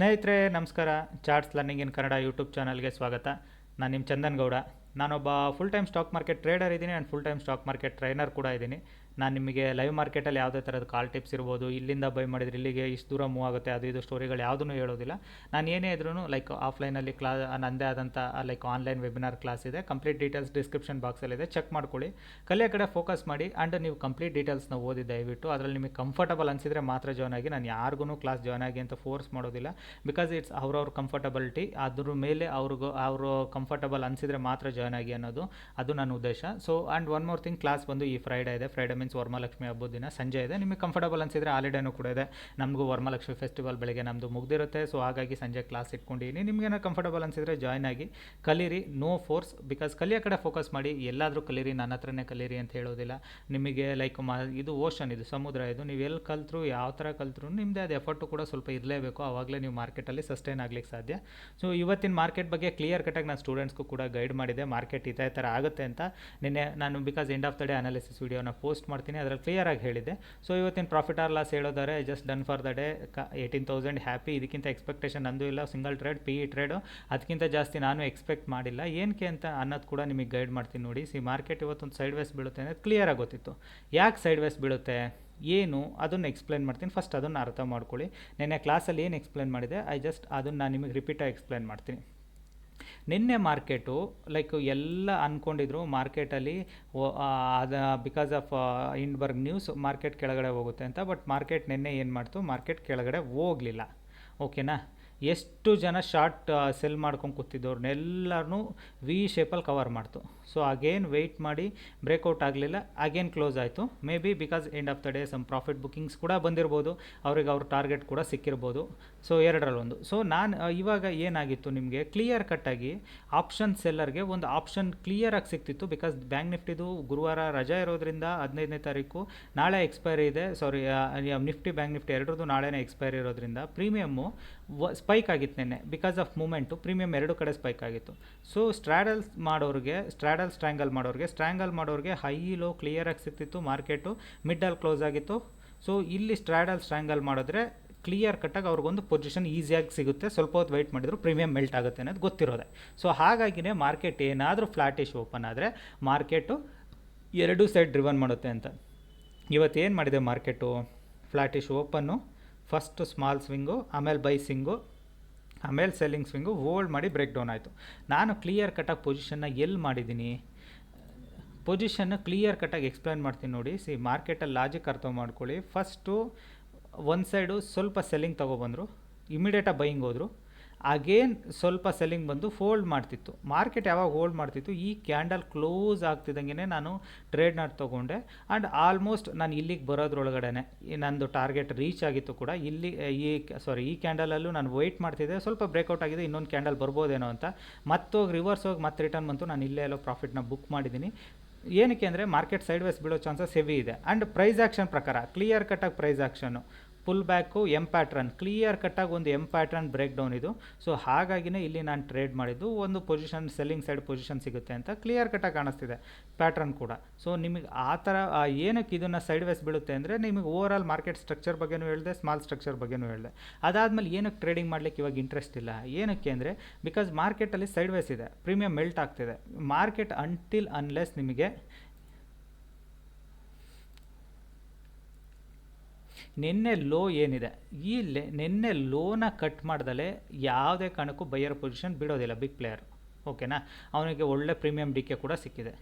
ಸ್ನೇಹಿತರೆ, ನಮಸ್ಕಾರ. Charts learning in Kannada YouTube ಚಾನಲ್ಗೆ ಸ್ವಾಗತ. ನಾನು ನಿಮ್ಮ ಚಂದನ್ ಗೌಡ. ನಾನೊಬ್ಬ full time stock market trader ಇದ್ದೀನಿ. And full time stock market trainer ಕೂಡ ಇದ್ದೀನಿ. ನಾನು ನಿಮಗೆ ಲೈವ್ ಮಾರ್ಕೆಟಲ್ಲಿ ಯಾವುದೇ ಥರದ ಕಾಲ್ ಟಿಪ್ಸ್ ಇರ್ಬೋದು, ಇಲ್ಲಿಂದ ಬೈ ಮಾಡಿದ್ರೆ ಇಲ್ಲಿಗೆ ಇಷ್ಟು ದೂರ ಮೂವ್ ಆಗುತ್ತೆ, ಅದು ಇದು ಸ್ಟೋರಿಗಳು ಯಾವುದೂ ಹೇಳೋದಿಲ್ಲ. ನಾನು ಏನೇ ಇದ್ರೂ ಲೈಕ್ ಆಫ್ಲೈನಲ್ಲಿ ಕ್ಲಾ ನನ್ನದೇ ಆದಂಥ ಲೈಕ್ ಆನ್ಲೈನ್ ವೆಬಿನಾರ್ ಕ್ಲಾಸ್ ಇದೆ. ಕಂಪ್ಲೀಟ್ ಡೀಟೇಲ್ಸ್ ಡಿಸ್ಕ್ರಿಪ್ಷನ್ ಬಾಕ್ಸಲ್ಲಿದೆ ಚೆಕ್ ಮಾಡ್ಕೊಳ್ಳಿ. ಕಲಿಯೋ ಕಡೆ ಫೋಕಸ್ ಮಾಡಿ ಆ್ಯಂಡ್ ನೀವು ಕಂಪ್ಲೀಟ್ ಡೀಟೇಲ್ಸ್ನ ಓದಿ ದಯವಿಟ್ಟು, ಅದರಲ್ಲಿ ನಿಮಗೆ ಕಂಫರ್ಟಬಲ್ ಅನಿಸಿದರೆ ಮಾತ್ರ ಜಾಯ್ನ್ ಆಗಿ. ನಾನು ಯಾರಿಗೂ ಕ್ಲಾಸ್ ಜಾಯ್ನ್ ಆಗಿ ಅಂತ ಫೋರ್ಸ್ ಮಾಡೋದಿಲ್ಲ. ಬಿಕಾಸ್ ಇಟ್ಸ್ ಅವ್ರವ್ರ ಕಂಫರ್ಟಬಿಲಿಟಿ ಅದ್ರ ಮೇಲೆ ಅವ್ರಿಗೂ, ಅವರು ಕಂಫರ್ಟಬಲ್ ಅನಿಸಿದರೆ ಮಾತ್ರ ಜಾಯ್ನ್ ಆಗಿ ಅನ್ನೋದು, ಅದು ನನ್ನ ಉದ್ದೇಶ. So and one more thing class ಬಂದು ಈ ಫ್ರೈಡೇ ಇದೆ. ಫ್ರೈಡೇ ಮೀನ್ಸ್ ವರಮಹಾಲಕ್ಷ್ಮಿ ಹಬ್ಬದ ದಿನ ಸಂಜೆ ಇದೆ. ನಿಮಗೆ ಕಂಫರ್ಟಬಲ್ ಅನಿಸಿದರೆ ಹಾಲಿಡೇನೂ ಕೂಡ ಇದೆ. ನಮಗೂ ವರಮಹಾಲಕ್ಷ್ಮಿ ಫೆಸ್ಟಿವಲ್ ಬೆಳಗ್ಗೆ ನಮ್ಮದು ಮುಗ್ದಿರುತ್ತೆ. ಸೊ ಹಾಗಾಗಿ ಸಂಜೆ ಕ್ಲಾಸ್ ಇಟ್ಕೊಂಡಿದ್ದೀನಿ. ನಿಮಗೇನೋ ಕಂಫರ್ಟಬಲ್ ಅನಿಸಿದರೆ ಜಾಯ್ನ್ ಆಗಿ. ಕಲೀರಿ. ನೋ ಫೋರ್ಸ್ ಬಿಕಾಸ್ ಕಲಿಯೋ ಕಡೆ ಫೋಕಸ್ ಮಾಡಿ. ಎಲ್ಲಾದರೂ ಕಲೀರಿ. ನನ್ನ ಹತ್ರನೇ ಕಲೀರಿ ಅಂತ ಹೇಳೋದಿಲ್ಲ. ನಿಮಗೆ ಲೈಕ್ ಮ, ಇದು ಓಷನ್ ಇದು, ಸಮುದ್ರ ಇದು. ನೀವು ಎಲ್ಲಿ ಕಲ್ತರು, ಯಾವ ಥರ ಕಲ್ತರು ನಿಮ್ಮದೇ ಅದು ಎಫರ್ಟು ಕೂಡ ಸ್ವಲ್ಪ ಇರಲೇಬೇಕು. ಆವಾಗಲೇ ನೀವು ಮಾರ್ಕೆಟಲ್ಲಿ ಸಸ್ಟೈನ್ ಆಗ್ಲಿಕ್ಕೆ ಸಾಧ್ಯ. ಸೊ ಇವತ್ತಿನ ಮಾರ್ಕೆಟ್ ಬಗ್ಗೆ ಕ್ಲಿಯರ್ ಕಟ್ಟಾಗಿ ನಾನು ಸ್ಟೂಡೆಂಟ್ಸ್ಗೂ ಕೂಡ ಗೈಡ್ ಮಾಡಿದೆ. ಮಾರ್ಕೆಟ್ ಇದೇ ಥರ ಆಗುತ್ತೆ ಅಂತ. ನಿನ್ನೆ ನಾನು because end of the day analysis ವೀಡಿಯೋನ ಪೋಸ್ಟ್ ಮಾಡ್ತೀನಿ, ಅದರಲ್ಲಿ ಕ್ಲಿಯರಾಗಿ ಹೇಳಿದೆ ಸೊ ಇವತ್ತಿನ profit or loss ಹೇಳೋದಾರೆ just done for the day eighteen thousand happy ಇದಕ್ಕಿಂತ ಎಕ್ಸ್ಪೆಕ್ಟೇಷನ್ ನಂದು ಇಲ್ಲ single trade P E trade ಅದಕ್ಕಿಂತ ಜಾಸ್ತಿ ನಾನು ಎಕ್ಸ್ಪೆಕ್ಟ್ ಮಾಡಿಲ್ಲ. ಏನಕ್ಕೆ ಅಂತ ಅನ್ನೋದು ಕೂಡ ನಿಮಗೆ ಗೈಡ್ ಮಾಡ್ತೀನಿ ನೋಡಿ. ಸಿ ಮಾರ್ಕೆಟ್ ಇವತ್ತೊಂದು ಸೈಡ್ ವೇಸ್ ಬೀಳುತ್ತೆ ಅನ್ನೋದು ಕ್ಲಿಯರಾಗಿ ಗೊತ್ತಿತ್ತು. ಯಾಕೆ ಸೈಡ್ ವೇಸ್ ಬೀಳುತ್ತೆ? ಏನು? ಅದನ್ನು ಎಕ್ಸ್ಪ್ಲೇನ್ ಮಾಡ್ತೀನಿ. ಫಸ್ಟ್ ಅದನ್ನು ಅರ್ಥ ಮಾಡ್ಕೊಳ್ಳಿ. ನೆನ್ನೆ ಕ್ಲಾಸಲ್ಲಿ ಏನು ಎಕ್ಸ್ಪ್ಲೇನ್ ಮಾಡಿದೆ? ಐ ಜಸ್ಟ್ ಅದನ್ನು ನಾನು ನಿಮಗೆ ರಿಪೀಟಾಗಿ ಎಕ್ಸ್ಪ್ಲೇನ್ ಮಾಡ್ತೀನಿ. ನಿನ್ನೆ ಮಾರ್ಕೆಟು ಲೈಕ್ ಎಲ್ಲ ಅಂದ್ಕೊಂಡಿದ್ರು ಮಾರ್ಕೆಟಲ್ಲಿ ಅದ because of Hindenburg news market ಕೆಳಗಡೆ ಹೋಗುತ್ತೆ ಅಂತ ಬಟ್ ಮಾರ್ಕೆಟ್ ನಿನ್ನೆ ಏನು ಮಾಡ್ತು, ಮಾರ್ಕೆಟ್ ಕೆಳಗಡೆ ಹೋಗಲಿಲ್ಲ. ಓಕೆನಾ ಎಷ್ಟು ಜನ ಶಾರ್ಟ್ ಸೆಲ್ ಮಾಡ್ಕೊಂಡು ಕೂತಿದ್ದವ್ರನ್ನೆಲ್ಲರೂ ವಿ ಶೇಪಲ್ಲಿ ಕವರ್ ಮಾಡ್ತು. ಸೊ ಅಗೇನ್ ವೆಯ್ಟ್ ಮಾಡಿ ಬ್ರೇಕೌಟ್ ಆಗಲಿಲ್ಲ ಅಗೇನ್ ಕ್ಲೋಸ್ ಆಯಿತು. Maybe because end of the day some profit bookings ಕೂಡ ಬಂದಿರ್ಬೋದು, ಅವ್ರಿಗೆ ಅವ್ರ ಟಾರ್ಗೆಟ್ ಕೂಡ ಸಿಕ್ಕಿರ್ಬೋದು. ಸೊ ಎರಡರಲ್ಲೊಂದು. ಸೊ ನಾನು ಇವಾಗ ಏನಾಗಿತ್ತು ನಿಮಗೆ ಕ್ಲಿಯರ್ ಕಟ್ಟಾಗಿ ಆಪ್ಷನ್ ಸೆಲ್ಲರ್ಗೆ ಒಂದು ಆಪ್ಷನ್ ಕ್ಲಿಯರಾಗಿ ಸಿಕ್ತಿತ್ತು ಬಿಕಾಸ್ ಬ್ಯಾಂಕ್ ನಿಫ್ಟಿದು ಗುರುವಾರ ರಜಾ ಇರೋದ್ರಿಂದ ಹದಿನೈದನೇ ತಾರೀಕು, ನಾಳೆ ಎಕ್ಸ್ಪೈರಿ ಇದೆ. ಸಾರಿ ನಿಫ್ಟಿ ಬ್ಯಾಂಕ್ ನಿಫ್ಟಿ ಎರಡರದ್ದು ನಾಳೆನೇ ಎಕ್ಸ್ಪೈರಿ ಇರೋದ್ರಿಂದ. ಪ್ರೀಮಿಯಮ್ಮು ಸ್ಪೈಕ್ ಆಗಿತ್ತು ನಿನ್ನೆ. ಬಿಕಾಸ್ ಆಫ್ ಮೂಮೆಂಟು ಪ್ರೀಮಿಯಮ್ ಎರಡು ಕಡೆ ಸ್ಪೈಕ್ ಆಗಿತ್ತು. ಸೊ ಸ್ಟ್ರಾಡಲ್ ಮಾಡೋರಿಗೆ ಸ್ಟ್ರಾಡಲ್ ಸ್ಟ್ರ್ಯಾಂಗಲ್ ಮಾಡೋರಿಗೆ ಸ್ಟ್ರ್ಯಾಂಗಲ್ ಮಾಡೋರಿಗೆ ಹೈ ಲೋ ಕ್ಲಿಯರಾಗಿ ಸಿಕ್ತಿತ್ತು ಮಾರ್ಕೆಟು ಮಿಡ್ಡಲ್ಲಿ ಕ್ಲೋಸ್ ಆಗಿತ್ತು. ಸೊ ಇಲ್ಲಿ ಸ್ಟ್ರಾಡಲ್ ಸ್ಟ್ರ್ಯಾಂಗಲ್ ಮಾಡಿದ್ರೆ ಕ್ಲಿಯರ್ ಕಟ್ಟಾಗಿ ಅವ್ರಿಗೊಂದು ಪೊಸಿಷನ್ ಈಸಿಯಾಗಿ ಸಿಗುತ್ತೆ. ಸ್ವಲ್ಪ ಹೊತ್ತು ವೆಯ್ಟ್ ಮಾಡಿದ್ರು ಪ್ರೀಮಿಯಮ್ ಮೆಲ್ಟ್ ಆಗುತ್ತೆ ಅನ್ನೋದು ಗೊತ್ತಿರೋದೆ. ಸೊ ಹಾಗಾಗಿನೇ ಮಾರ್ಕೆಟ್ ಏನಾದರೂ ಫ್ಲಾಟಿಶ್ ಓಪನ್ ಆದರೆ ಮಾರ್ಕೆಟು ಎರಡೂ ಸೈಡ್ ಡ್ರಿವನ್ ಮಾಡುತ್ತೆ ಅಂತ. ಇವತ್ತು ಏನು ಮಾಡಿದೆ market flattish open first small swing ಆಮೇಲೆ ಬೈ ಸ್ವಿಂಗು ಆಮೇಲೆ ಸೆಲ್ಲಿಂಗ್ ಸ್ವಿಂಗು ಹೋಲ್ಡ್ ಮಾಡಿ ಬ್ರೇಕ್ ಡೌನ್ ಆಯಿತು. ನಾನು ಕ್ಲಿಯರ್ ಕಟ್ಟಾಗಿ ಪೊಸಿಷನ್ನ ಎಲ್ಲಿ ಮಾಡಿದ್ದೀನಿ? ಪೊಸಿಷನ್ನ ಕ್ಲಿಯರ್ ಕಟ್ಟಾಗಿ ಎಕ್ಸ್ಪ್ಲೈನ್ ಮಾಡ್ತೀನಿ ನೋಡಿ. ಸಿ ಮಾರ್ಕೆಟಲ್ಲಿ ಲಾಜಿಕ್ ಅರ್ಥ ಮಾಡ್ಕೊಳ್ಳಿ. ಫಸ್ಟು ಒಂದು ಸೈಡು ಸ್ವಲ್ಪ ಸೆಲ್ಲಿಂಗ್ ತೊಗೊಬಂದರು ಇಮಿಡಿಯೇಟಾಗಿ ಬೈಯಿಂಗ್ ಹೋದರು. ಅಗೇನ್ ಸ್ವಲ್ಪ ಸೆಲ್ಲಿಂಗ್ ಬಂದು ಫೋಲ್ಡ್ ಮಾಡ್ತಿತ್ತು. ಮಾರ್ಕೆಟ್ ಯಾವಾಗ ಹೋಲ್ಡ್ ಮಾಡ್ತಿತ್ತು, ಈ ಕ್ಯಾಂಡಲ್ ಕ್ಲೋಸ್ ಆಗ್ತಿದ್ದಂಗೆ ನಾನು ಟ್ರೇಡ್ ನಾಟ್ ತೊಗೊಂಡೆ. ಆ್ಯಂಡ್ ಆಲ್ಮೋಸ್ಟ್ ನಾನು ಇಲ್ಲಿಗೆ ಬರೋದ್ರೊಳಗಡೆ ನಂದು ಟಾರ್ಗೆಟ್ ರೀಚ್ ಆಗಿತ್ತು ಕೂಡ, ಇಲ್ಲಿ, ಈ ಸಾರಿ ಈ ಕ್ಯಾಂಡಲಲ್ಲೂ ನಾನು ವೆಯ್ಟ್ ಮಾಡ್ತಿದ್ದೆ. ಸ್ವಲ್ಪ ಬ್ರೇಕೌಟ್ ಆಗಿದೆ, ಇನ್ನೊಂದು ಕ್ಯಾಂಡಲ್ ಬರ್ಬೋದೇನೋ ಅಂತ. ಮತ್ತೋಗಿ ರಿವರ್ಸ್ ಹೋಗಿ ಮತ್ತೆ ರಿಟರ್ನ್ ಬಂತು. ನಾನು ಇಲ್ಲೇ ಎಲ್ಲೋ ಪ್ರಾಫಿಟ್ನ ಬುಕ್ ಮಾಡಿದ್ದೀನಿ ಏನಕ್ಕೆ ಅಂದರೆ ಮಾರ್ಕೆಟ್ ಸೈಡ್ ವೈಸ್ ಬೀಳೋ ಚಾನ್ಸಸ್ ಹೆವಿ ಇದೆ. ಆ್ಯಂಡ್ ಪ್ರೈಸ್ ಆ್ಯಕ್ಷನ್ ಪ್ರಕಾರ ಕ್ಲಿಯರ್ ಕಟ್ಟಾಗಿ price action full back M pattern clear ಕಟ್ಟಾಗಿ ಒಂದು ಎಂ ಪ್ಯಾಟ್ರನ್ ಬ್ರೇಕ್ ಡೌನ್ ಇದು. ಸೊ ಹಾಗಾಗಿನೇ ಇಲ್ಲಿ ನಾನು ಟ್ರೇಡ್ ಮಾಡಿದ್ದು ಒಂದು ಪೊಸಿಷನ್ ಸೆಲ್ಲಿಂಗ್ ಸೈಡ್ ಪೊಸಿಷನ್ ಸಿಗುತ್ತೆ ಅಂತ ಕ್ಲಿಯರ್ ಕಟ್ಟಾಗಿ ಕಾಣಿಸ್ತಿದೆ ಪ್ಯಾಟ್ರನ್ ಕೂಡ. ಸೊ ನಿಮಗೆ ಆ ಥರ ಏನಕ್ಕೆ ಇದನ್ನು ಸೈಡ್ ವೇಸ್ ಬೀಳುತ್ತೆ ಅಂದರೆ ನಿಮಗೆ ಓವರ್ ಆಲ್ ಮಾರ್ಕೆಟ್ ಸ್ಟ್ರಕ್ಚರ್ ಬಗ್ಗೆನೂ ಹೇಳಿದೆ ಸ್ಮಾಲ್ ಸ್ಟ್ರಕ್ಚರ್ ಬಗ್ಗೆನೂ ಹೇಳಿದೆ. ಅದಾದಮೇಲೆ ಏನಕ್ಕೆ ಟ್ರೇಡಿಂಗ್ ಮಾಡಲಿಕ್ಕೆ ಇವಾಗ ಇಂಟ್ರೆಸ್ಟ್ ಇಲ್ಲ? ಏನಕ್ಕೆ ಅಂದರೆ ಬಿಕಾಸ್ ಮಾರ್ಕೆಟಲ್ಲಿ ಸೈಡ್ ವೇಸ್ ಇದೆ ಪ್ರೀಮಿಯಂ ಮೆಲ್ಟ್ ಆಗ್ತಿದೆ. ಮಾರ್ಕೆಟ್ ಅಂಟಿಲ್ ಅನ್ಲೆಸ್ ನಿಮಗೆ ನಿನ್ನೆ ಲೋ ಏನಿದೆ? ಈ ನಿನ್ನೆ ಲೋನ ಕಟ್ ಮಾಡ್ದಲೇ ಯಾವುದೇ ಕಾರಣಕ್ಕೂ ಬೈಯರ್ ಪೊಸಿಷನ್ ಬಿಡೋದಿಲ್ಲ ಬಿಗ್ ಪ್ಲೇಯರ್ ಓಕೆನಾ ಅವನಿಗೆ ಒಳ್ಳೆ ಪ್ರೀಮಿಯಂ ಡಿಕೆ ಕೂಡ ಸಿಕ್ಕಿದೆ.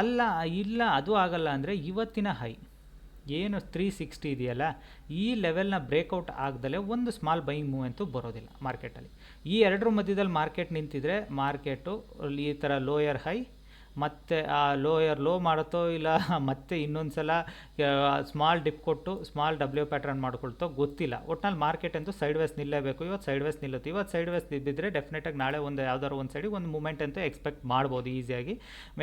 ಅಲ್ಲ, ಇಲ್ಲ, ಅದು ಆಗಲ್ಲ ಅಂದರೆ ಇವತ್ತಿನ ಹೈ ಏನು ತ್ರೀ ಸಿಕ್ಸ್ಟಿ ಇದೆಯಲ್ಲ? ಈ ಲೆವೆಲ್ನ ಬ್ರೇಕೌಟ್ ಆಗ್ದಲೇ ಒಂದು ಸ್ಮಾಲ್ ಬೈಯಿಂಗ್ ಮೂವ್ ಅಂತೂ ಬರೋದಿಲ್ಲ ಮಾರ್ಕೆಟಲ್ಲಿ ಈ ಎರಡರ ಮಧ್ಯದಲ್ಲಿ ಮಾರ್ಕೆಟ್ ನಿಂತಿದ್ರೆ ಮಾರ್ಕೆಟು ಈ ಥರ ಲೋಯರ್ ಹೈ ಮತ್ತು ಆ ಲೋಯರ್ ಲೋ ಮಾಡುತ್ತೋ ಇಲ್ಲ, ಮತ್ತೆ ಇನ್ನೊಂದು ಸಲ ಸ್ಮಾಲ್ ಡಿಪ್ ಕೊಟ್ಟು ಸ್ಮಾಲ್ ಡಬ್ಲ್ಯೂ ಪ್ಯಾಟ್ರನ್ ಮಾಡ್ಕೊಳ್ತೋ ಗೊತ್ತಿಲ್ಲ. ಒಟ್ಟಿನಲ್ಲಿ ಮಾರ್ಕೆಟ್ ಅಂತೂ ಸೈಡ್ ವೇಸ್ ನಿಲ್ಲಬೇಕು. ಇವತ್ತು ಸೈಡ್ ವೇಸ್ ನಿಲ್ಲುತ್ತೆ. ಇವತ್ತು ಸೈಡ್ ವೇಸ್ ಬಿದ್ದರೆ ಡೆಫಿನೆಟಾಗಿ ನಾಳೆ ಒಂದು ಯಾವ್ದಾದ್ರು ಒಂದು ಸೈಡಿಗೆ ಒಂದು ಮೂಮೆಂಟ್ ಅಂತೂ ಎಕ್ಸ್ಪೆಕ್ಟ್ ಮಾಡ್ಬೋದು ಈಸಿಯಾಗಿ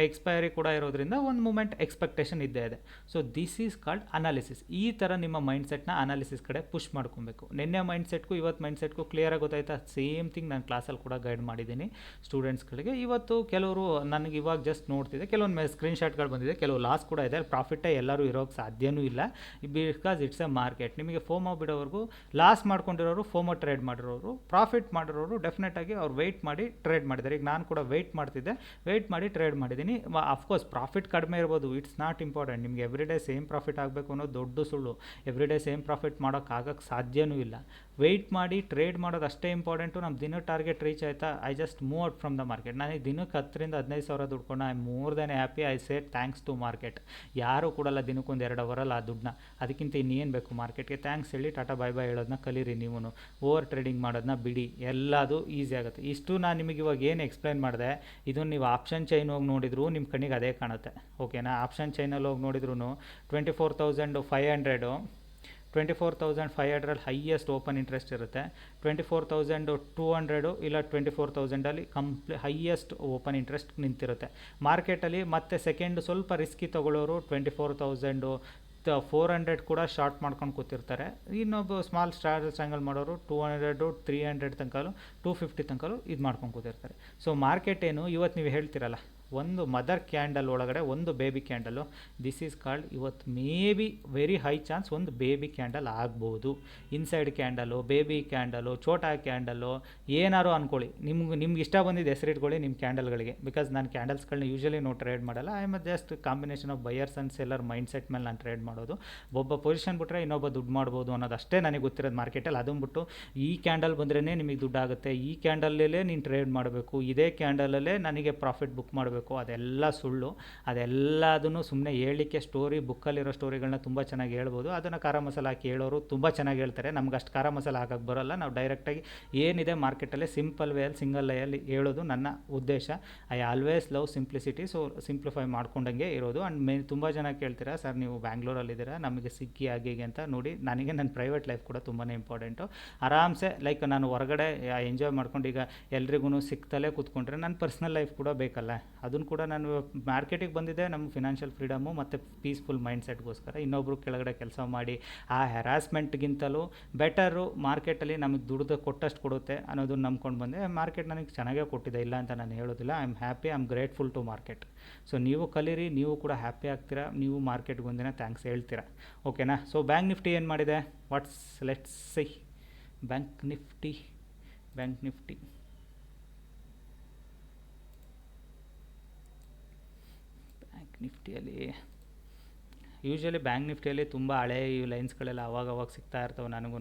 ಎಕ್ಸ್ಪೈರಿ ಕೂಡ ಇರೋದ್ರಿಂದ ಒಂದು ಮೂಮೆಂಟ್ ಎಕ್ಸ್ಪೆಕ್ಟೇಷನ್ ಇದ್ದೇ ಇದೆ. So this is called analysis ಈ ಥರ ನಿಮ್ಮ ಮೈಂಡ್ ಸೆಟ್ನ ಅನಾಲಿಸಿಸ್ ಕಡೆ ಪುಷ್ ಮಾಡ್ಕೊಬೇಕು. ನಿನ್ನೆ ಮೈಂಡ್ ಸೆಟ್ಗೂ ಇವತ್ತು ಮೈಂಡ್ ಸೆಟ್ಗೂ ಕ್ಲಿಯರಾಗಿ ಗೊತ್ತಾಯ್ತಾ? ಸೇಮ್ ಥಿಂಗ್ ನಾನು ಕ್ಲಾಸಲ್ಲಿ ಕೂಡ ಗೈಡ್ ಮಾಡಿದ್ದೀನಿ. ಸ್ಟೂಡೆಂಟ್ಸ್ಗಳಿಗೆ ಇವತ್ತು ಕೆಲವರು ನನಗೆ ಇವಾಗ ಜಸ್ಟ್ ಜಸ್ಟ್ ನೋಡ್ತಿದ್ದೆ ಕೆಲವೊಂದು ಸ್ಕ್ರೀನ್ಶಾಟ್ಗಳು ಬಂದಿದೆ. ಕೆಲವು ಲಾಸ್ ಕೂಡ ಇದೆ. ಪ್ರಾಫಿಟ್ಟೇ ಎಲ್ಲರೂ ಇರೋಕ್ಕೆ ಸಾಧ್ಯನೂ ಇಲ್ಲ. ಬಿಕಾಸ್ ಇಟ್ಸ್ ಎ ಮಾರ್ಕೆಟ್ ನಿಮಗೆ ಫೋಮೋ ಬಿಡೋವರೆಗೂ ಲಾಸ್ ಮಾಡ್ಕೊಂಡಿರೋರು ಫೋಮೋ ಟ್ರೇಡ್ ಮಾಡಿರೋರು ಪ್ರಾಫಿಟ್ ಮಾಡಿರೋರು ಡೆಫಿನೆಟಾಗಿ ಅವ್ರು ವೆಯ್ಟ್ ಮಾಡಿ ಟ್ರೇಡ್ ಮಾಡಿದ್ದಾರೆ. ಈಗ ನಾನು ಕೂಡ ವೆಯ್ಟ್ ಮಾಡ್ತಿದ್ದೆ. ವೆಯ್ಟ್ ಮಾಡಿ ಟ್ರೇಡ್ ಮಾಡಿದ್ದೀನಿ. ಅಫ್ಕೋರ್ಸ್ ಪ್ರಾಫಿಟ್ ಕಡಿಮೆ ಇರ್ಬೋದು. ಇಟ್ಸ್ ನಾಟ್ ಇಂಪಾರ್ಟೆಂಟ್ ನಿಮಗೆ ಎವ್ರಿ ಡೇ ಸೇಮ್ ಪ್ರಾಫಿಟ್ ಆಗಬೇಕು ಅನ್ನೋದು ದೊಡ್ಡ ಸುಳ್ಳು. ಎವ್ರಿ ಡೇ ಸೇಮ್ ಪ್ರಾಫಿಟ್ ಮಾಡೋಕ್ಕಾಗಕ್ಕೆ ಸಾಧ್ಯನೂ ಇಲ್ಲ. ವೆಯ್ಟ್ ಮಾಡಿ ಟ್ರೇಡ್ ಮಾಡೋದು ಅಷ್ಟೇ ಇಂಪಾರ್ಟೆಂಟು ನಮ್ಮ ದಿನ ಟಾರ್ಗೆಟ್ ರೀಚ್ ಆಯಿತಾ? I just move out from the market ನಾನು ದಿನಕ್ಕೆ ಹತ್ತರಿಂದ ಹದಿನೈದು ಸಾವಿರ ದುಡ್ಕೊಂಡು I more than happy I say thanks to market ಯಾರೂ ಕೊಡಲ್ಲ ದಿನಕ್ಕೊಂದು ಎರಡು ಅವರಲ್ಲ ಆ ದುಡ್ಡನ್ನ. ಅದಕ್ಕಿಂತ ಇನ್ನೇನು ಬೇಕು ಮಾರ್ಕೆಟ್ಗೆ? ಥ್ಯಾಂಕ್ಸ್ ಹೇಳಿ ಟಾಟಾ ಬೈ ಬೈ ಹೇಳೋದನ್ನ ಕಲೀರಿ ನೀವು ಓವರ್ ಟ್ರೇಡಿಂಗ್ ಮಾಡೋದನ್ನ ಬಿಡಿ. ಎಲ್ಲದು ಈಸಿ ಆಗುತ್ತೆ. ಇಷ್ಟು ನಾನು ನಿಮಗೆ ಇವಾಗ ಏನು ಎಕ್ಸ್ಪ್ಲೈನ್ ಮಾಡಿದೆ, ಇದನ್ನು ನೀವು ಆಪ್ಷನ್ ಚೈನ್ ಹೋಗಿ ನೋಡಿದ್ರು ನಿಮ್ಮ ಕಣ್ಣಿಗೆ ಅದೇ ಕಾಣುತ್ತೆ. ಓಕೆನಾ ಆಪ್ಷನ್ ಚೈನಲ್ಲಿ ಹೋಗಿ ನೋಡಿದ್ರು twenty four thousand five hundred twenty four thousand five hundred highest open interest ಇರುತ್ತೆ. Twenty four thousand two hundred ಇಲ್ಲ ಟ್ವೆಂಟಿ ಫೋರ್ ತೌಸಂಡಲ್ಲಿ ಕಂಪ್ಲಿ ಹೈಯೆಸ್ಟ್ ಓಪನ್ ಇಂಟ್ರೆಸ್ಟ್ ನಿಂತಿರುತ್ತೆ. ಮಾರ್ಕೆಟಲ್ಲಿ ಮತ್ತೆ ಸೆಕೆಂಡ್ ಸ್ವಲ್ಪ risky ತೊಗೊಳ್ಳೋರು twenty four thousand four hundred ಕೂಡ ಶಾರ್ಟ್ ಮಾಡ್ಕೊಂಡು ಕೂತಿರ್ತಾರೆ. ಇನ್ನೊಬ್ಬ ಸ್ಮಾಲ್ ಸ್ಟಾರ್ ಸ್ಯಾಂಗಲ್ ಮಾಡೋರು ಟೂ ಹಂಡ್ರೆಡು ತ್ರೀ ಹಂಡ್ರೆಡ್ ತನಕಲು ಟೂ ಫಿಫ್ಟಿ ತನಕಲು ಇದು ಮಾಡ್ಕೊಂಡು ಕೂತಿರ್ತಾರೆ. ಸೊ ಮಾರ್ಕೆಟ್ ಏನು ಇವತ್ತು ನೀವು ಹೇಳ್ತಿರಲ್ಲ? ಒಂದು ಮದರ್ ಕ್ಯಾಂಡಲ್ ಒಳಗಡೆ ಒಂದು baby candle this is called ಇವತ್ತು may be very high chance ಒಂದು ಬೇಬಿ ಕ್ಯಾಂಡಲ್ ಆಗ್ಬೋದು. ಇನ್ಸೈಡ್ ಕ್ಯಾಂಡಲು ಬೇಬಿ ಕ್ಯಾಂಡಲು ಛೋಟಾ ಕ್ಯಾಂಡಲು ಏನಾರು ಅಂದ್ಕೊಳ್ಳಿ ನಿಮ್ಗೆ ನಿಮ್ಗೆ ಇಷ್ಟ ಬಂದಿದ್ದು ಹೆಸರಿಟ್ಕೊಳ್ಳಿ ನಿಮ್ಮ ಕ್ಯಾಂಡಲ್ಗಳಿಗೆ ಬಿಕಾಸ್ ನಾನು ಕ್ಯಾಂಡಲ್ಸ್ಗಳನ್ನ ಯೂಶಲಿ ನೋ ಟ್ರೇಡ್ ಮಾಡಲ್ಲ. I am just combination of buyers and seller mindset ಮೇಲೆ ನಾನು ಟ್ರೇಡ್ ಮಾಡೋದು. ಒಬ್ಬ ಪೊಸಿಷನ್ ಬಿಟ್ಟರೆ ಇನ್ನೊಬ್ಬ ದುಡ್ಡು ಮಾಡ್ಬೋದು ಅನ್ನೋದು ಅಷ್ಟೇ ನನಗೆ ಗೊತ್ತಿರೋದು ಮಾರ್ಕೆಟಲ್ಲಿ ಅದನ್ನು ಬಿಟ್ಟು ಈ ಕ್ಯಾಂಡಲ್ ಬಂದ್ರೇ ನಿಮಗೆ ದುಡ್ಡಾಗುತ್ತೆ ಈ ಕ್ಯಾಂಡಲಲ್ಲೇ ನೀನು ಟ್ರೇಡ್ ಮಾಡಬೇಕು. ಇದೇ ಕ್ಯಾಂಡಲಲ್ಲೇ ನನಗೆ ಪ್ರಾಫಿಟ್ ಬುಕ್ ಮಾಡಬೇಕು. ಅದೆಲ್ಲ ಸುಳ್ಳು. ಅದೆಲ್ಲದನ್ನು ಸುಮ್ಮನೆ ಹೇಳಲಿಕ್ಕೆ ಸ್ಟೋರಿ ಬುಕ್ಕಲ್ಲಿರೋ ಸ್ಟೋರಿಗಳನ್ನ ತುಂಬ ಚೆನ್ನಾಗಿ ಹೇಳ್ಬೋದು. ಅದನ್ನು ಖಾರ ಮಸಾಲ ಹಾಕಿ ಹೇಳೋರು ತುಂಬ ಚೆನ್ನಾಗಿ ಹೇಳ್ತಾರೆ. ನಮ್ಗೆ ಅಷ್ಟು ಖಾರ ಮಸಾಲ ಹಾಕಕ್ಕೆ ಬರೋಲ್ಲ. ನಾವು ಡೈರೆಕ್ಟಾಗಿ ಏನಿದೆ ಮಾರ್ಕೆಟಲ್ಲಿ ಸಿಂಪಲ್ ವೇಯಲ್ಲಿ ಸಿಂಗಲ್ ಲೈಯಲ್ಲಿ ಹೇಳೋದು ನನ್ನ ಉದ್ದೇಶ. I always love simplicity so simplify ಮಾಡ್ಕೊಂಡಂಗೆ ಇರೋದು. ಆ್ಯಂಡ್ ಮೇ ತುಂಬ ಜನ ಕೇಳ್ತೀರಾ, ಸರ್, ನೀವು ಬ್ಯಾಂಗ್ಳೂರಲ್ಲಿದ್ದೀರಾ ನಮಗೆ ಸಿಕ್ಕಿ, ಹಾಗೆ ಅಂತ ನೋಡಿ ನನಗೆ ನನ್ನ ಪ್ರೈವೇಟ್ ಲೈಫ್ ಕೂಡ ತುಂಬಾ ಇಂಪಾರ್ಟೆಂಟು ಆರಾಮ್ಸೆ ಲೈಕ್ ನಾನು ಹೊರಗಡೆ ಎಂಜಾಯ್ ಮಾಡ್ಕೊಂಡು ಈಗ ಎಲ್ರಿಗೂ ಸಿಕ್ತಲೇ ಕೂತ್ಕೊಂಡ್ರೆ ನನ್ನ ಪರ್ಸ್ನಲ್ ಲೈಫ್ ಕೂಡ ಬೇಕಲ್ಲ. ಅದನ್ನು ಕೂಡ ನಾನು ಮಾರ್ಕೆಟಿಗೆ ಬಂದಿದ್ದೆ ನಮ್ಮ ಫಿನಾನ್ಷಿಯಲ್ ಫ್ರೀಡಮು ಮತ್ತು ಪೀಸ್ಫುಲ್ ಮೈಂಡ್ ಸೆಟ್ಗೋಸ್ಕರ ಇನ್ನೊಬ್ಬರು ಕೆಳಗಡೆ ಕೆಲಸ ಮಾಡಿ ಆ ಹೆರಾಸ್ಮೆಂಟ್ಗಿಂತಲೂ ಬೆಟರು ಮಾರ್ಕೆಟಲ್ಲಿ ನಮಗೆ ದುಡ್ದು ಕೊಟ್ಟಷ್ಟು ಕೊಡುತ್ತೆ ಅನ್ನೋದನ್ನು ನಂಬ್ಕೊಂಡು ಬಂದೆ. ಮಾರ್ಕೆಟ್ ನನಗೆ ಚೆನ್ನಾಗೇ ಕೊಟ್ಟಿದೆ, ಇಲ್ಲ ಅಂತ ನಾನು ಹೇಳೋದಿಲ್ಲ. I am happy I am grateful to market so ನೀವು ಕಲೀರಿ, ನೀವು ಕೂಡ ಹ್ಯಾಪಿ ಆಗ್ತೀರಾ, ನೀವು ಮಾರ್ಕೆಟ್ಗೆ ಒಂದಿನ ಥ್ಯಾಂಕ್ಸ್ ಹೇಳ್ತೀರಾ. ಓಕೆನಾ ಸೊ ಬ್ಯಾಂಕ್ ನಿಫ್ಟಿ ಏನು ಮಾಡಿದೆ? What's let's see bank Nifty bank Nifty bank ನಿಫ್ಟಿಯಲ್ಲಿ? Usually bank ನಿಫ್ಟಿಯಲ್ಲಿ ತುಂಬ ಹಳೆ ಈ ಲೈನ್ಸ್ಗಳೆಲ್ಲ ಅವಾಗ ಅವಾಗ ಸಿಗ್ತಾ ಇರ್ತವೆ ನನಗೂ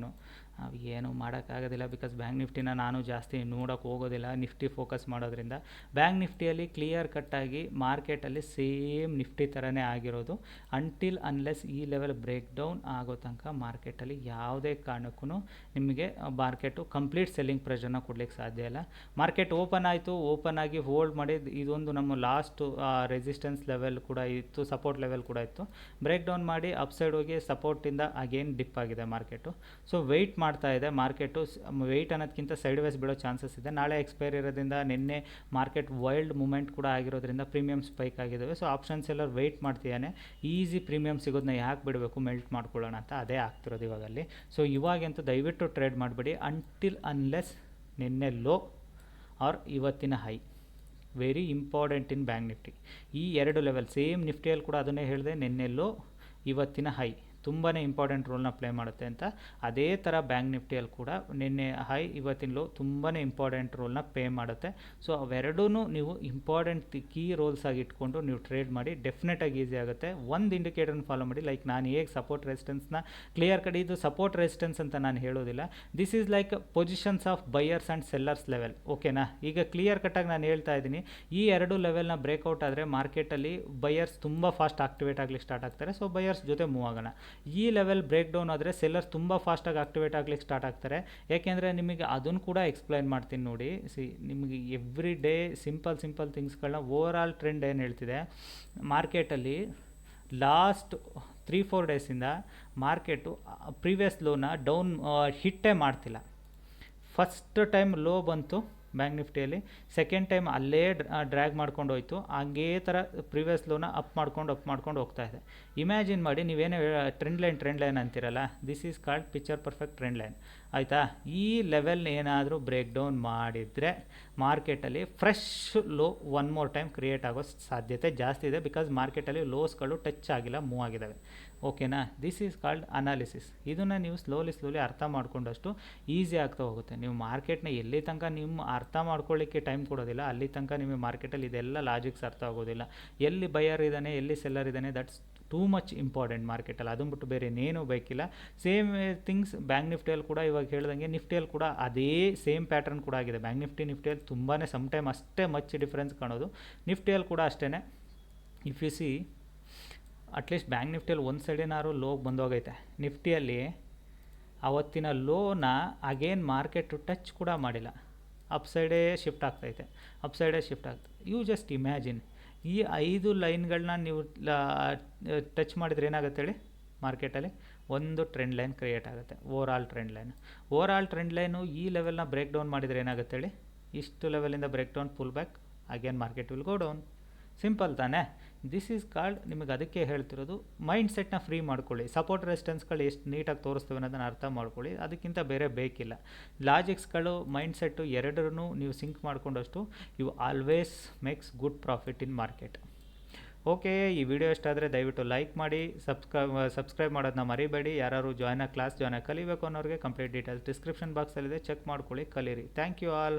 ಏನೂ ಮಾಡೋಕ್ಕಾಗೋದಿಲ್ಲ ಬಿಕಾಸ್ ಬ್ಯಾಂಕ್ ನಿಫ್ಟಿನ ನಾನು ಜಾಸ್ತಿ ನೋಡೋಕ್ಕೆ ಹೋಗೋದಿಲ್ಲ, ನಿಫ್ಟಿ ಫೋಕಸ್ ಮಾಡೋದ್ರಿಂದ. ಬ್ಯಾಂಕ್ ನಿಫ್ಟಿಯಲ್ಲಿ ಕ್ಲಿಯರ್ ಕಟ್ಟಾಗಿ ಮಾರ್ಕೆಟಲ್ಲಿ ಸೇಮ್ ನಿಫ್ಟಿ ಥರನೇ ಆಗಿರೋದು. ಅಂಟಿಲ್ ಅನ್ಲೆಸ್ ಈ ಲೆವೆಲ್ ಬ್ರೇಕ್ ಡೌನ್ ಆಗೋ ತನಕ ಮಾರ್ಕೆಟಲ್ಲಿ ಯಾವುದೇ ಕಾರಣಕ್ಕೂ ನಿಮಗೆ ಮಾರ್ಕೆಟು ಕಂಪ್ಲೀಟ್ ಸೆಲ್ಲಿಂಗ್ ಪ್ರೆಷರ್ನ ಕೊಡ್ಲಿಕ್ಕೆ ಸಾಧ್ಯ ಇಲ್ಲ. ಮಾರ್ಕೆಟ್ ಓಪನ್ ಆಯಿತು ಓಪನ್ ಆಗಿ ಹೋಲ್ಡ್ ಮಾಡಿ ಇದೊಂದು ನಮ್ಮ ಲಾಸ್ಟ್ ರೆಸಿಸ್ಟೆನ್ಸ್ ಲೆವೆಲ್ ಕೂಡ ಇತ್ತು ಸಪೋರ್ಟ್ ಲೆವೆಲ್ ಕೂಡ ಇತ್ತು. ಬ್ರೇಕ್ ಡೌನ್ ಮಾಡಿ ಅಪ್ಸೈಡ್ ಹೋಗಿ ಸಪೋರ್ಟಿಂದ ಅಗೇನ್ ಡಿಪ್ ಆಗಿದೆ ಮಾರ್ಕೆಟು. ಸೊ ವೆಯ್ಟ್ ಮಾಡ್ತಾ ಇದೆ. ಮಾರ್ಕೆಟು ವೆಯ್ಟ್ ಅನ್ನೋದಕ್ಕಿಂತ ಸೈಡ್ ವೈಸ್ ಬಿಡೋ ಚಾನ್ಸಸ್ ಇದೆ. ನಾಳೆ ಎಕ್ಸ್ಪೈರ್ ಇರೋದ್ರಿಂದ ನಿನ್ನೆ ಮಾರ್ಕೆಟ್ ವೈಲ್ಡ್ ಮೂಮೆಂಟ್ ಕೂಡ ಆಗಿರೋದ್ರಿಂದ ಪ್ರೀಮಿಯಮ್ ಸ್ಪೈಕ್ ಆಗಿದ್ದಾವೆ ಸೊ ಆಪ್ಷನ್ಸ್ ಎಲ್ಲ ವೆಯ್ಟ್ ಮಾಡ್ತಿದ್ದಾನೆ ಈಸಿ ಪ್ರೀಮಿಯಮ್ ಸಿಗೋದನ್ನ ಯಾಕೆ ಬಿಡಬೇಕು? ಮೆಲ್ಟ್ ಮಾಡ್ಕೊಳ್ಳೋಣ ಅಂತ ಅದೇ ಆಗ್ತಿರೋದು ಇವಾಗಲ್ಲಿ. ಸೊ ಇವಾಗಂತೂ ದಯವಿಟ್ಟು ಟ್ರೇಡ್ ಮಾಡಬೇಡಿ. ಅಂಟಿಲ್ ಅನ್ಲೆಸ್ ನಿನ್ನೆ ಲೋ ಆರ್ ಇವತ್ತಿನ high very important in bank Nifty ಈ ಎರಡು ಲೆವೆಲ್ ಸೇಮ್ ನಿಫ್ಟಿಯಲ್ಲಿ ಕೂಡ ಅದನ್ನೇ ಹೇಳಿದೆ. ನಿನ್ನೆಲ್ಲೋ ಇವತ್ತಿನ ಹೈ ತುಂಬಾ ಇಂಪಾರ್ಟೆಂಟ್ ರೋಲ್ನ ಪ್ಲೇ ಮಾಡುತ್ತೆ ಅಂತ. ಅದೇ ಥರ ಬ್ಯಾಂಕ್ ನಿಫ್ಟಿಯಲ್ಲಿ ಕೂಡ ನಿನ್ನೆ ಹೈ ಇವತ್ತಿನ ಲೋ ತುಂಬಾ ಇಂಪಾರ್ಟೆಂಟ್ ರೋಲ್ನ ಪೇ ಮಾಡುತ್ತೆ. ಸೊ ಅವೆರಡೂ ನೀವು ಇಂಪಾರ್ಟೆಂಟ್ ಕೀ ರೋಲ್ಸ್ ಆಗಿ ಇಟ್ಕೊಂಡು ನೀವು ಟ್ರೇಡ್ ಮಾಡಿ ಡೆಫಿನೆಟಾಗಿ ಈಸಿ ಆಗುತ್ತೆ. ಒಂದು ಇಂಡಿಕೇಟರ್ನ ಫಾಲೋ ಮಾಡಿ. ಲೈಕ್ ನಾನು ಹೇಗೆ ಸಪೋರ್ಟ್ ರೆಸಿಸ್ಟೆನ್ಸ್ನ ಕ್ಲಿಯರ್ ಕಡೆ ಇದು ಸಪೋರ್ಟ್ ರೆಸಿಸ್ಟೆನ್ಸ್ ಅಂತ ನಾನು ಹೇಳೋದಿಲ್ಲ. This is like positions of buyers and sellers level ಓಕೆನಾ ಈಗ ಕ್ಲಿಯರ್ ಕಟ್ಟಾಗಿ ನಾನು ಹೇಳ್ತಾ ಇದ್ದೀನಿ. ಈ ಎರಡು ಲೆವೆಲ್ನ ಬ್ರೇಕ್ಔಟ್ ಆದರೆ ಮಾರ್ಕೆಟಲ್ಲಿ ಬೈಯರ್ಸ್ ತುಂಬ ಫಾಸ್ಟ್ ಆಕ್ಟಿವೇಟ್ ಆಗಲಿ ಸ್ಟಾರ್ಟ್ ಆಗ್ತಾರೆ. ಸೊ ಬೈಯರ್ಸ್ ಜೊತೆ ಮೂವ್ ಆಗೋಣ. ಈ ಲೆವೆಲ್ ಬ್ರೇಕ್ ಡೌನ್ ಆದರೆ ಸೆಲ್ಲರ್ಸ್ ತುಂಬ ಫಾಸ್ಟಾಗಿ ಆಕ್ಟಿವೇಟ್ ಆಗ್ಲಿಕ್ಕೆ ಸ್ಟಾರ್ಟ್ ಆಗ್ತಾರೆ. ಯಾಕೆಂದರೆ ನಿಮಗೆ ಅದನ್ನು ಕೂಡ ಎಕ್ಸ್ಪ್ಲೈನ್ ಮಾಡ್ತೀನಿ ನೋಡಿ. ಸಿ, ನಿಮಗೆ ಎವ್ರಿ ಡೇ ಸಿಂಪಲ್ ಸಿಂಪಲ್ ಥಿಂಗ್ಸ್ಗಳನ್ನ ಓವರ್ ಆಲ್ ಟ್ರೆಂಡ್ ಏನು ಹೇಳ್ತಿದೆ? ಮಾರ್ಕೆಟಲ್ಲಿ ಲಾಸ್ಟ್ ತ್ರೀ ಫೋರ್ ಡೇಸಿಂದ ಮಾರ್ಕೆಟು ಪ್ರೀವಿಯಸ್ ಲೋನ ಡೌನ್ ಹಿಟ್ಟೇ ಮಾಡ್ತಿಲ್ಲ. ಫಸ್ಟ್ ಟೈಮ್ ಲೋ ಬಂತು. ಬ್ಯಾಂಕ್ ನಿಫ್ಟಿಯಲ್ಲಿ ಸೆಕೆಂಡ್ ಟೈಮ್ ಅಲ್ಲೇ ಡ್ರ್ಯಾಗ್ ಮಾಡ್ಕೊಂಡು ಹೋಯ್ತು. ಹಂಗೇ ಥರ ಪ್ರಿವಿಯಸ್ ಲೋನ ಅಪ್ ಮಾಡ್ಕೊಂಡು ಅಪ್ ಮಾಡ್ಕೊಂಡು ಹೋಗ್ತಾ ಇದೆ. ಇಮ್ಯಾಜಿನ್ ಮಾಡಿ ನೀವೇನೇ trend line trend line ಅಂತೀರಲ್ಲ? This is called picture perfect trend line ಆಯಿತಾ? ಈ ಲೆವೆಲ್ನ ಏನಾದರೂ ಬ್ರೇಕ್ ಡೌನ್ ಮಾಡಿದರೆ ಮಾರ್ಕೆಟಲ್ಲಿ fresh low one more time create ಆಗೋ ಸಾಧ್ಯತೆ ಜಾಸ್ತಿ ಇದೆ ಬಿಕಾಸ್ ಮಾರ್ಕೆಟಲ್ಲಿ ಲೋಸ್ಗಳು ಟಚ್ ಆಗಿಲ್ಲ ಮೂವ್ ಆಗಿದ್ದಾವೆ. ಓಕೆನಾ? ದಿಸ್ ಈಸ್ ಕಾಲ್ಡ್ ಅನಾಲಿಸಿಸ್ ಇದನ್ನು ನೀವು ಸ್ಲೋಲಿ ಸ್ಲೋಲಿ ಅರ್ಥ ಮಾಡ್ಕೊಂಡಷ್ಟು ಈಸಿ ಆಗ್ತಾ ಹೋಗುತ್ತೆ. ನೀವು ಮಾರ್ಕೆಟ್ನ ಎಲ್ಲಿ ತನಕ ನಿಮ್ಮ ಅರ್ಥ ಮಾಡ್ಕೊಳ್ಳಿಕ್ಕೆ ಟೈಮ್ ಕೊಡೋದಿಲ್ಲ, ಅಲ್ಲಿ ತನಕ ನಿಮಗೆ ಮಾರ್ಕೆಟಲ್ಲಿ ಇದೆಲ್ಲ ಲಾಜಿಕ್ಸ್ ಅರ್ಥ ಆಗೋದಿಲ್ಲ. ಎಲ್ಲಿ ಬಯರ್ ಇದ್ದಾನೆ ಎಲ್ಲಿ ಸೆಲ್ಲರ್ ಇದ್ದಾನೆ ದಟ್ಸ್ ಟೂ ಮಚ್ ಇಂಪಾರ್ಟೆಂಟ್ ಮಾರ್ಕೆಟಲ್ಲಿ. ಅದನ್ನು ಬಿಟ್ಟು ಬೇರೆ ಇನ್ನೇನು ಬೇಕಿಲ್ಲ. ಸೇಮ್ ಥಿಂಗ್ಸ್ ಬ್ಯಾಂಕ್ ನಿಫ್ಟಿಯಲ್ಲಿ ಕೂಡ ಇವಾಗ ಹೇಳ್ದಂಗೆ ನಿಫ್ಟಿಯಲ್ಲಿ ಕೂಡ ಅದೇ ಸೇಮ್ ಪ್ಯಾಟರ್ನ್ ಕೂಡ ಆಗಿದೆ. ಬ್ಯಾಂಕ್ ನಿಫ್ಟಿ ನಿಫ್ಟಿಯಲ್ಲಿ ತುಂಬಾ ಸಮ್ ಟೈಮ್ ಅಷ್ಟೇ ಮಚ್ ಡಿಫ್ರೆನ್ಸ್ ಕಾಣೋದು. ನಿಫ್ಟಿಯಲ್ಲಿ ಕೂಡ ಅಷ್ಟೇ if you see at least bank ನಿಫ್ಟಿಯಲ್ಲಿ ಒಂದು ಸೈಡೇನಾದ್ರು ಲೋಗೆ ಬಂದೋಗೈತೆ. ನಿಫ್ಟಿಯಲ್ಲಿ ಅವತ್ತಿನ ಲೋನ ಅಗೇನ್ ಮಾರ್ಕೆಟು ಟಚ್ ಕೂಡ ಮಾಡಿಲ್ಲ. ಅಪ್ ಸೈಡೇ ಶಿಫ್ಟ್ ಆಗ್ತೈತೆ. ಅಪ್ ಸೈಡೇ ಶಿಫ್ಟ್ ಆಗ್ತದೆ ಯು ಜಸ್ಟ್ ಇಮ್ಯಾಜಿನ್ ಈ ಐದು ಲೈನ್ಗಳನ್ನ ನೀವು ಟಚ್ ಮಾಡಿದ್ರೆ ಏನಾಗುತ್ತೆ ಹೇಳಿ? ಮಾರ್ಕೆಟಲ್ಲಿ ಒಂದು ಟ್ರೆಂಡ್ ಲೈನ್ ಕ್ರಿಯೇಟ್ ಆಗುತ್ತೆ. Overall trend line overall trend line ಈ ಲೆವೆಲ್ನ ಬ್ರೇಕ್ ಡೌನ್ ಮಾಡಿದರೆ ಏನಾಗುತ್ತೆ ಹೇಳಿ? ಇಷ್ಟು ಲೆವೆಲಿಂದ break down pull back again market will go down simple ತಾನೇ? ದಿಸ್ ಈಸ್ ಕಾಲ್ಡ್ ನಿಮಗೆ ಅದಕ್ಕೆ ಹೇಳ್ತಿರೋದು ಮೈಂಡ್ ಸೆಟ್ನ ಫ್ರೀ ಮಾಡ್ಕೊಳ್ಳಿ. ಸಪೋರ್ಟ್ ರೆಸ್ಟೆನ್ಸ್ಗಳು ಎಷ್ಟು ನೀಟಾಗಿ ತೋರಿಸ್ತೇವೆ ಅನ್ನೋದನ್ನು ಅರ್ಥ ಮಾಡ್ಕೊಳ್ಳಿ. ಅದಕ್ಕಿಂತ ಬೇರೆ ಬೇಕಿಲ್ಲ. ಲಾಜಿಕ್ಸ್ಗಳು ಮೈಂಡ್ ಸೆಟ್ಟು ಎರಡರೂ ನೀವು sync ಮಾಡ್ಕೊಂಡಷ್ಟು you always makes good profit in market okay ಈ ವಿಡಿಯೋ ಇಷ್ಟ ಆದರೆ ದಯವಿಟ್ಟು ಲೈಕ್ ಮಾಡಿ ಸಬ್ಸ್ಕ್ರೈಬ್ ಸಬ್ಸ್ಕ್ರೈಬ್ ಮಾಡೋದನ್ನ ಮರಿಬೇಡಿ. ಯಾರು ಜಾಯ್ನ ಕ್ಲಾಸ್ ಜಾಯ್ನ ಕಲಿಬೇಕು ಅನ್ನೋರಿಗೆ ಕಂಪ್ಲೀಟ್ ಡೀಟೇಲ್ಸ್ ಡಿಸ್ಕ್ರಿಪ್ಷನ್ ಬಾಕ್ಸಲ್ಲಿದೆ ಚೆಕ್ ಮಾಡ್ಕೊಳ್ಳಿ, ಕಲೀರಿ. Thank you all